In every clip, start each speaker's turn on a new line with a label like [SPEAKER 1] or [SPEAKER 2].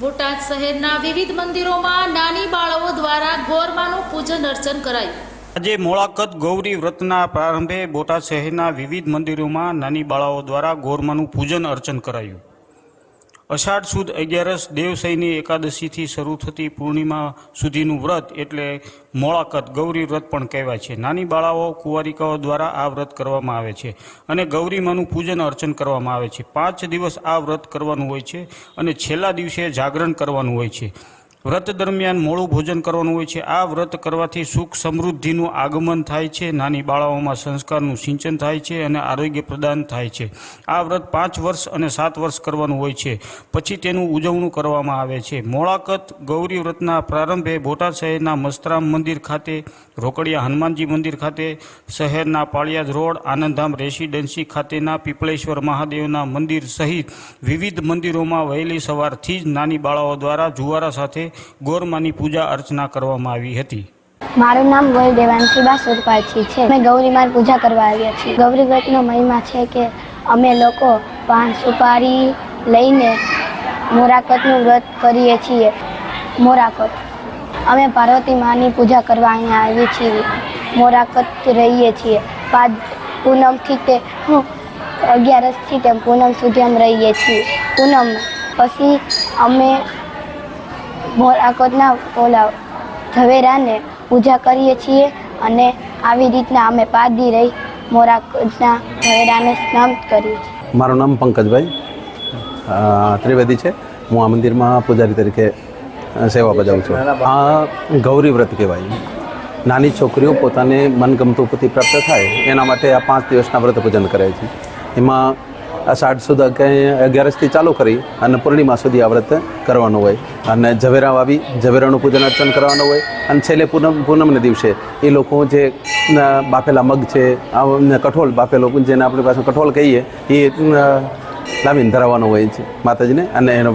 [SPEAKER 1] બોટાદ શહેરના વિવિધ મંદિરોમાં નાની બાળાઓ દ્વારા ગોરમાનું પૂજન અર્ચન કરાયું.
[SPEAKER 2] આજે મોળાકત ગૌરી વ્રતના પ્રારંભે બોટાદ શહેરના વિવિધ મંદિરોમાં નાની બાળાઓ દ્વારા ગોરમાનું પૂજન અર્ચન કરાયું. અષાઢ સુદ અગિયારસ દેવશયની એકાદશીથી શરૂ થતી પૂર્ણિમા સુધીનું વ્રત એટલે મોળાકત, ગૌરી વ્રત પણ કહેવાય છે. નાની બાળાઓ, કુંવારિકાઓ દ્વારા આ વ્રત કરવામાં આવે છે અને ગૌરીમાનું પૂજન અર્ચન કરવામાં આવે છે. પાંચ દિવસ આ વ્રત કરવાનું હોય છે અને છેલ્લા દિવસે જાગરણ કરવાનું હોય છે. વ્રત દરમિયાન મોળું ભોજન કરવાનું હોય છે. આ વ્રત કરવાથી સુખ સમૃદ્ધિનું આગમન થાય છે. નાની બાળાઓમાં સંસ્કારનું સિંચન થાય છે અને આરોગ્ય પ્રદાન થાય છે. આ વ્રત પાંચ વર્ષ અને સાત વર્ષ કરવાનું હોય છે. પછી તેનું ઉજવણું કરવામાં આવે છે. મોળાકત ગૌરી વ્રતના પ્રારંભે બોટાદ શહેરના મસ્તરામ મંદિર ખાતે, રોકડિયા હનુમાનજી મંદિર ખાતે, શહેરના પાળિયાદ રોડ, આનંદધામ રેસિડેન્સી ખાતેના પીપળેશ્વર મહાદેવના મંદિર સહિત વિવિધ મંદિરોમાં વહેલી સવારથી જ નાની બાળાઓ દ્વારા જુવારા સાથે ગોરમાની પૂજા અર્ચના કરવામાં આવી હતી.
[SPEAKER 3] મારું નામ વય દેવાંશીબા સુરપાછી છે. અમે ગૌરીમાની પૂજા કરવા આવ્યા છીએ. ગૌરી વ્રતનો મહિમા છે કે અમે લોકો પાન સુપારી લઈને મોરાકતનું વ્રત કરીએ છીએ. મોરાકત અમે પાર્વતી માની પૂજા કરવા અહીંયા આવીએ છીએ. મોરાકત રહીએ છીએ. પાંચ પૂનમથી તે હું અગિયારસથી તેમ પૂનમ સુધી અમે રહીએ છીએ. પૂનમ પછી અમે મોરાકતના ઓલા ઝવેરાને પૂજા કરીએ છીએ અને આવી રીતના અમે પાદી રહી મોરાકોટના ઝવેરાને સ્નાન કરીએ છીએ.
[SPEAKER 4] મારું નામ પંકજભાઈ ત્રિવેદી છે. હું આ મંદિરમાં પૂજારી તરીકે સેવા બજાવું છું. આ ગૌરી વ્રત કહેવાય. નાની છોકરીઓ પોતાને મનગમતું પતિ પ્રાપ્ત થાય, એના માટે આ પાંચ દિવસના વ્રત પૂજન કરે છે. એમાં અષાઢ સુધી અગિયાર- અગિયારસથી ચાલુ કરી અને પૂર્ણિમા સુધી આ વ્રત કરવાનું હોય. અને ઝવેરા વાવી ઝવેરાનું પૂજન અર્ચન કરવાનું હોય. અને છેલ્લે પૂનમ પૂનમને દિવસે એ લોકો જે બાફેલા મગ છે આ કઠોળ બાફેલો જેને આપણી પાસે કઠોળ કહીએ એ લાવીને ધરાવવાનો હોય છે માતાજીને અને એનો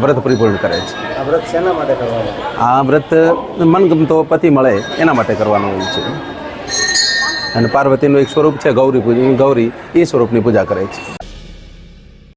[SPEAKER 4] વ્રત પરિપૂર્ણ કરે છે.
[SPEAKER 5] આ વ્રત શેના માટે કરવાનું?
[SPEAKER 4] આ વ્રત મનગમતો પતિ મળે એના માટે કરવાનું હોય છે. અને પાર્વતીનું એક સ્વરૂપ છે ગૌરી ગૌરી એ સ્વરૂપની પૂજા કરે છે.